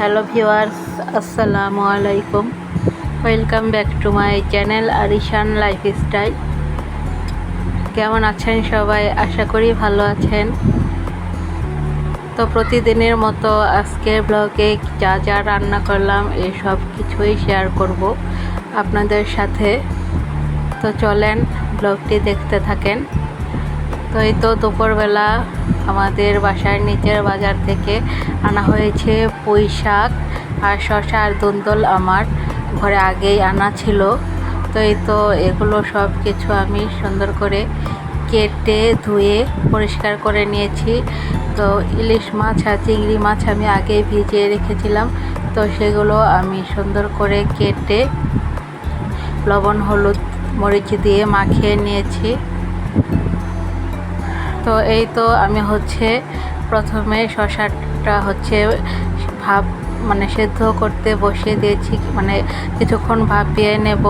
Hello viewers, আসসালামু আলাইকুম। Welcome back to my channel Arishan lifestyle কেমন আছেন সবাই? আশা করি ভালো আছেন। তো প্রতিদিনের মতো আজকের ব্লগে যা যা রান্না করলাম, এই সব কিছুই শেয়ার করব আপনাদের সাথে। তো চলেন ব্লগটি দেখতে থাকেন। তো এই তো দুপুরবেলা আমাদের বাসার নিচের বাজার থেকে আনা হয়েছে পুঁই শাক আর শশা আর দুন্দল আমার। ঘরে আগেই আনা ছিল। তো এই তো এগুলো সব কিছু আমি সুন্দর করে কেটে ধুয়ে পরিষ্কার করে নিয়েছি। তো ইলিশ মাছ আর চিংড়ি মাছ আমি আগেই ভিজিয়ে রেখেছিলাম। তো সেগুলো আমি সুন্দর করে কেটে লবণ, হলুদ, মরিচ দিয়ে মাখিয়ে নিয়েছি। তো এই তো আমি হচ্ছে প্রথমে শশাটা হচ্ছে ভাব মানে সেদ্ধ করতে বসিয়ে দিয়েছি মানে কিছুক্ষণ ভাপিয়ে নেব।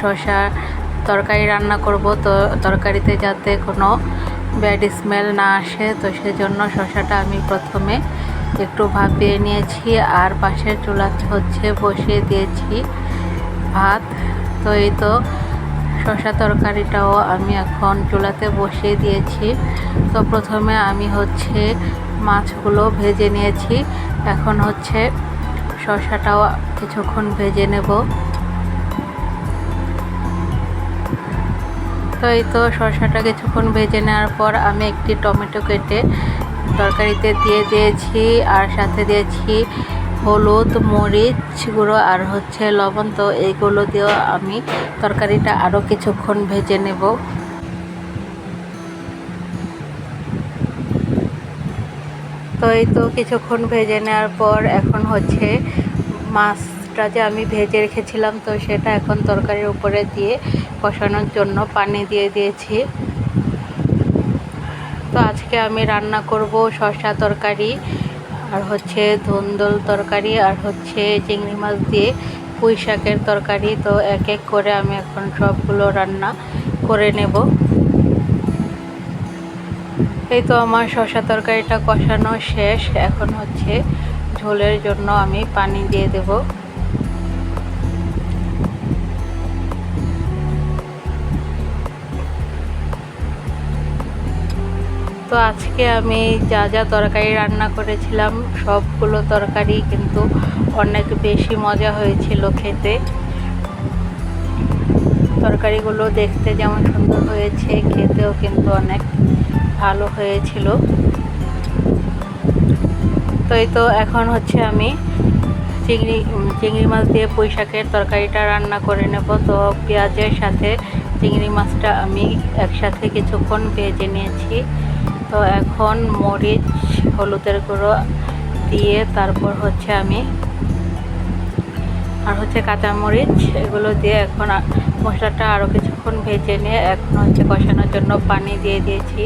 শশা তরকারি রান্না করব, তো তরকারিতে যাতে কোনো ব্যাড স্মেল না আসে, তো সেজন্য শশাটা আমি প্রথমে একটু ভাপিয়ে নিয়েছি। আর পাশের চুলাতে হচ্ছে বসিয়ে দিয়েছি ভাত। তো এই তো শসা তরকারিটাও আমি এখন চুলাতে বসিয়ে দিয়েছি। তো প্রথমে আমি হচ্ছে মাছগুলো ভেজে নিয়েছি। এখন হচ্ছে শসাটাও কিছুক্ষণ ভেজে নেব। তো এই তো শশাটা কিছুক্ষণ ভেজে নেওয়ার পর আমি একটি টমেটো কেটে তরকারিতে দিয়ে দিয়েছি আর সাথে দিয়েছি হলুদ, মরিচ গুঁড়ো আর হচ্ছে লবণ। তো এইগুলো দিয়েও আমি তরকারিটা আরও কিছুক্ষণ ভেজে নেব। তো এই তো কিছুক্ষণ ভেজে নেওয়ার পর এখন হচ্ছে মাছটা যে আমি ভেজে রেখেছিলাম, তো সেটা এখন তরকারির উপরে দিয়ে কষানোর জন্য পানি দিয়ে দিয়েছি। তো আজকে আমি রান্না করব শসা তরকারি। আর হচ্ছে ধুন্দল তরকারি আর হচ্ছে চিংড়ি মাছ দিয়ে পুঁই শাকের তরকারি। তো এক এক করে আমি এখন সবগুলো রান্না করে নেব। এই তো আমার শশা তরকারিটা কষানো শেষ। এখন হচ্ছে ঝোলের জন্য আমি পানি দিয়ে দেব। তো আজকে আমি যা যা তরকারি রান্না করেছিলাম, সবগুলো তরকারি কিন্তু অনেক বেশি মজা হয়েছিল খেতে। তরকারিগুলো দেখতে যেমন সুন্দর হয়েছে, খেতেও কিন্তু অনেক ভালো হয়েছিল। তো এই তো এখন হচ্ছে আমি চিংড়ি চিংড়ি মাছ দিয়ে পুঁই শাকের তরকারিটা রান্না করে নেব। তো পেঁয়াজের সাথে চিংড়ি মাছটা আমি একসাথে কিছুক্ষণ ভেজে নিয়েছি তো এখন মরিচ, হলুদের গুঁড়ো দিয়ে তারপর হচ্ছে আমি আর হচ্ছে কাঁচামরিচ এগুলো দিয়ে এখন মশলাটা আরও কিছুক্ষণ ভেজে নিয়ে এখন হচ্ছে কষানোর জন্য পানি দিয়ে দিয়েছি।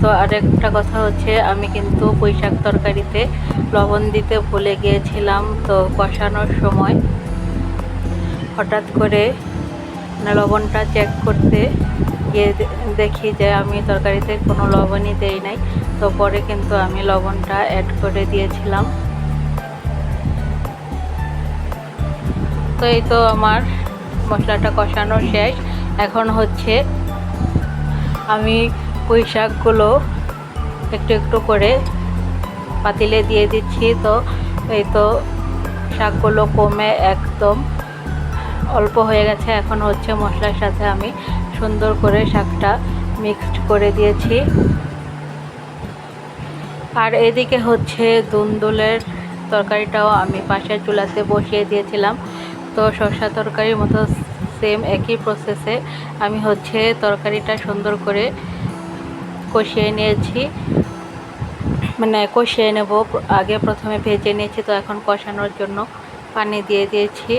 তো আরেকটা কথা হচ্ছে আমি কিন্তু বৈশাখ তরকারিতে লবণ দিতে ভুলে গিয়েছিলাম তো কষানোর সময় হঠাৎ করে লবণটা চেক করতে গিয়ে দেখি যে আমি তরকারিতে কোনো লবণই দেই নাই। তো পরে কিন্তু আমি লবণটা অ্যাড করে দিয়েছিলাম। তো এই তো আমার মশলাটা কষানো শেষ। এখন হচ্ছে আমি পুঁই শাকগুলো একটু একটু করে পাতিলে দিয়ে দিচ্ছি। তো এই তো শাকগুলো কমে একদম। অল্প হয়ে গেছে, এখন হচ্ছে মশলার সাথে আমি সুন্দর করে শাকটা মিক্সড করে দিয়েছি। আর এদিকে হচ্ছে দুন্দুলের তরকারিটাও আমি পাশের চুলাতে বসিয়ে দিয়েছিলাম। তো শসা তরকারির মতো সেম একই প্রসেসে আমি হচ্ছে তরকারিটা সুন্দর করে কষিয়ে নিয়েছি। মানে কষিয়ে নেব, আগে প্রথমে ভেজে নিয়েছি, তো এখন কষানোর জন্য পানি দিয়ে দিয়েছি।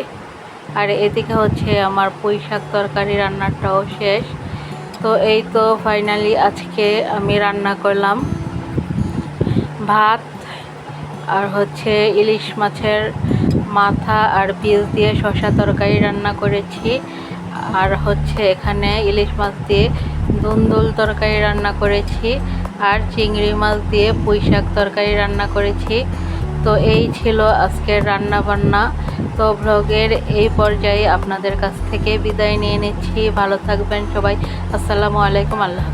আর এদিকে হচ্ছে আমার পুঁই শাক তরকারি রান্নাটাও শেষ। তো এই তো ফাইনালি আজকে আমি রান্না করলাম ভাত আর হচ্ছে ইলিশ মাছের মাথা আর পিস দিয়ে শসা তরকারি রান্না করেছি। আর হচ্ছে এখানে ইলিশ মাছ দিয়ে দুন্দুল তরকারি রান্না করেছি আর চিংড়ি মাছ দিয়ে পুঁই শাক তরকারি রান্না করেছি। তো এই ছিল আজকের রান্না বান্না তো ব্লগের এই পর্যায়ে আপনাদের কাছ থেকে বিদায় নিয়ে নিচ্ছি। ভালো থাকবেন সবাই। আসসালামু আলাইকুম, আল্লাহ